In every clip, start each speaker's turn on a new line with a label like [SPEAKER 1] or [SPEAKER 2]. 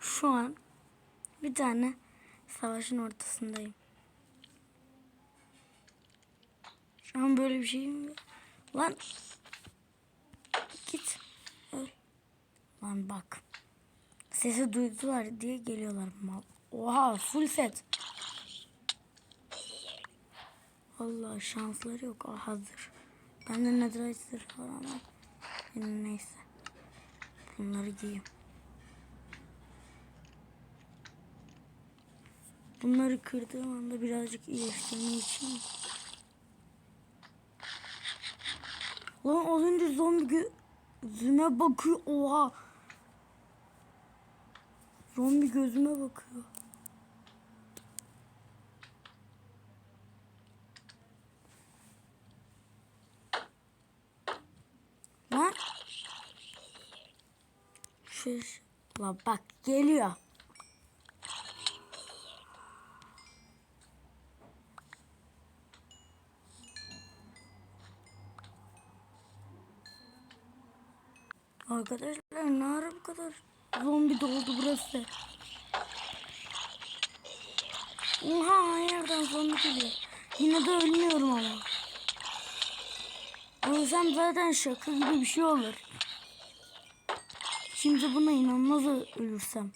[SPEAKER 1] Şu an bir tane savaşın ortasındayım. Şu an böyle bir şeyim yok. Lan git. Lan bak. Sesi duydular diye geliyorlar mal. Oha full set. Allah şansları yok. Ah hazır. Bende netherite falan var. Benim neyse. Bunları giyeyim. Bunları kırdığım anda birazcık iyileştirme için. Lan az önce zombi gözüme bakıyor. Oha. Zombi gözüme bakıyor. Lan. Şu, la bak geliyor. Arkadaşlar ne ara bu kadar zombi doldu burası. Oha yerden zombi geliyor. Yine de ölmüyorum ama. Ölsem zaten şaka gibi bir şey olur. Şimdi buna inanmaz ölürsem.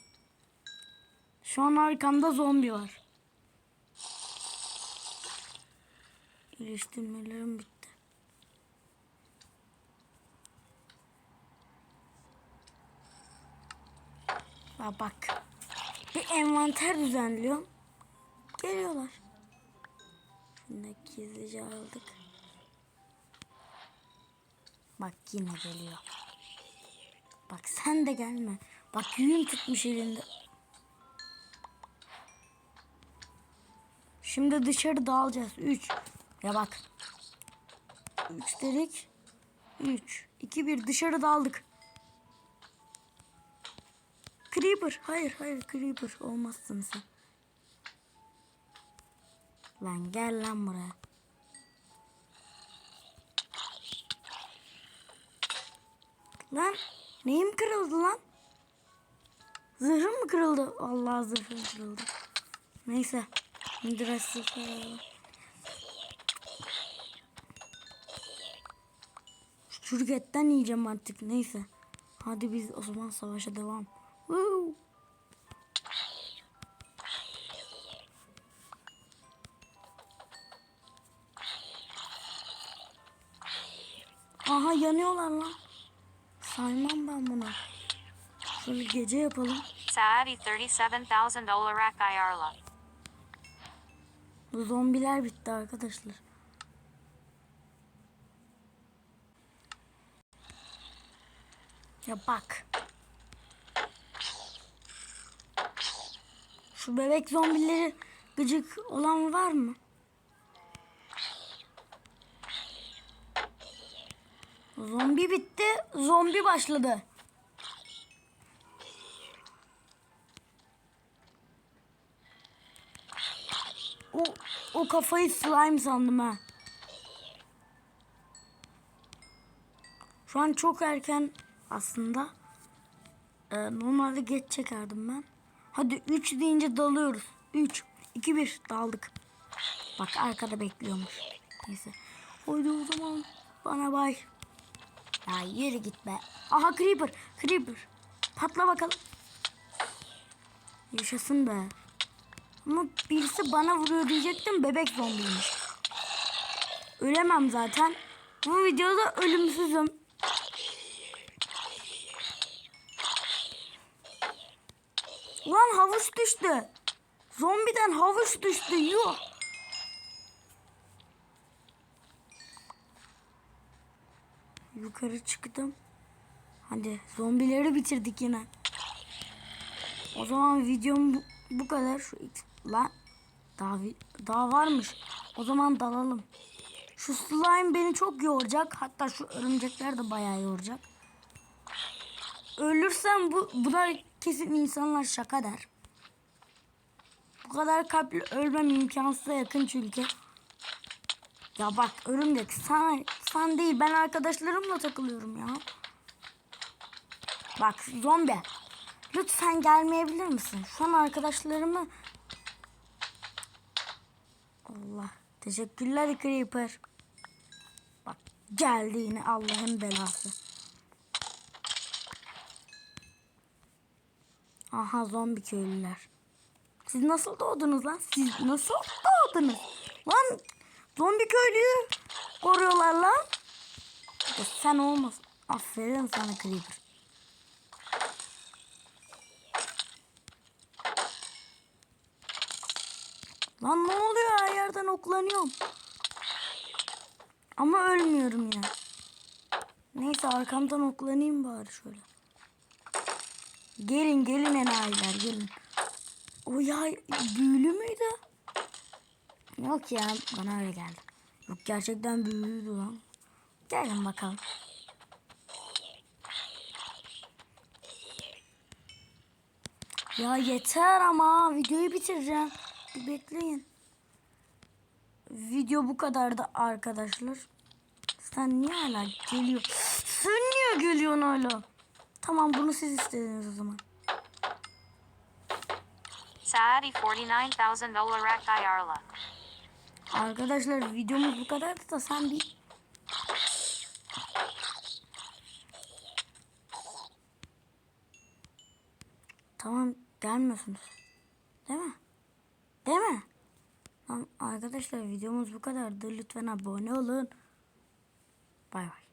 [SPEAKER 1] Şu an arkamda zombi var. İyileştirmelerim bitti. Ya bak. Bir envanter düzenliyorum. Geliyorlar. Şunu gizlice aldık. Bak yine geliyor. Bak sen de gelme. Bak yün tutmuş elinde. Şimdi dışarı dağılacağız. 3. Ya bak. 3 dedik. 3, 2, 1 dışarı daldık. Creeper. Hayır hayır Creeper. Olmazsın sen. Lan gel lan buraya. Lan neyim kırıldı lan? Zırhım mı kırıldı? Allah zırhım kırıldı. Neyse. Midras Şu çürük etten yiyeceğim artık. Neyse. Hadi biz o zaman savaşa devam. Woo! Aha yanıyorlar lan. Saymam ben buna. Şöyle gece yapalım.
[SPEAKER 2] Saadi 37,000 olarak ayarla.
[SPEAKER 1] Bu zombiler bitti arkadaşlar. Ya bak. Şu bebek zombileri gıcık olan var mı? Zombi bitti, zombi başladı. O, o kafayı slime sandım ha. Şu an çok erken aslında. Ee, normalde geç çekerdim ben. Hadi 3 deyince dalıyoruz. 3, 2, 1 daldık. Bak arkada bekliyormuş. Neyse. Haydi o zaman bana bay. Ya yürü git be. Aha Creeper. Creeper. Patla bakalım. Yaşasın be. Ama birisi bana vuruyor diyecektim bebek zombiymiş. Ölemem zaten. Bu videoda ölümsüzüm. Lan havuç düştü. Zombiden havuç düştü. Yuh. Yukarı çıktım. Hadi zombileri bitirdik yine. O zaman videom bu, bu kadar. Şu lan daha daha varmış. O zaman dalalım. Şu slime beni çok yoracak. Hatta şu örümcekler de bayağı yoracak. Ölürsem bu buna kesin insanlar şaka der. Bu kadar kalpli ölmem imkansıza yakın çünkü. Ya bak örümcek sana sen değil ben arkadaşlarımla takılıyorum ya. Bak zombi. Lütfen gelmeyebilir misin? Şu an arkadaşlarımı... Allah. Teşekkürler Creeper. Bak geldi yine Allah'ın belası. Aha zombi köylüler. Siz nasıl doğdunuz lan? Siz nasıl doğdunuz? Lan zombi köylüyü koruyorlar lan. Ya sen olmasın. Aferin sana Creeper. Lan ne oluyor her yerden oklanıyorum. Ama ölmüyorum yine. Neyse arkamdan oklanayım bari şöyle. Gelin gelin enayiler gelin. O ya büyülü müydü? Yok ya bana öyle geldi. Yok gerçekten büyülüydü lan. Gelin bakalım. Ya yeter ama videoyu bitireceğim. Bir bekleyin. Video bu kadardı arkadaşlar. Sen niye hala geliyor? Sen niye geliyorsun hala? Tamam bunu siz istediniz o zaman.
[SPEAKER 2] Saadi $49,000 rack Ayarla.
[SPEAKER 1] Arkadaşlar videomuz bu kadardı da sen bir... Tamam gelmiyorsunuz. Değil mi? Değil mi? Tamam arkadaşlar videomuz bu kadardı. Lütfen abone olun. Bay bay.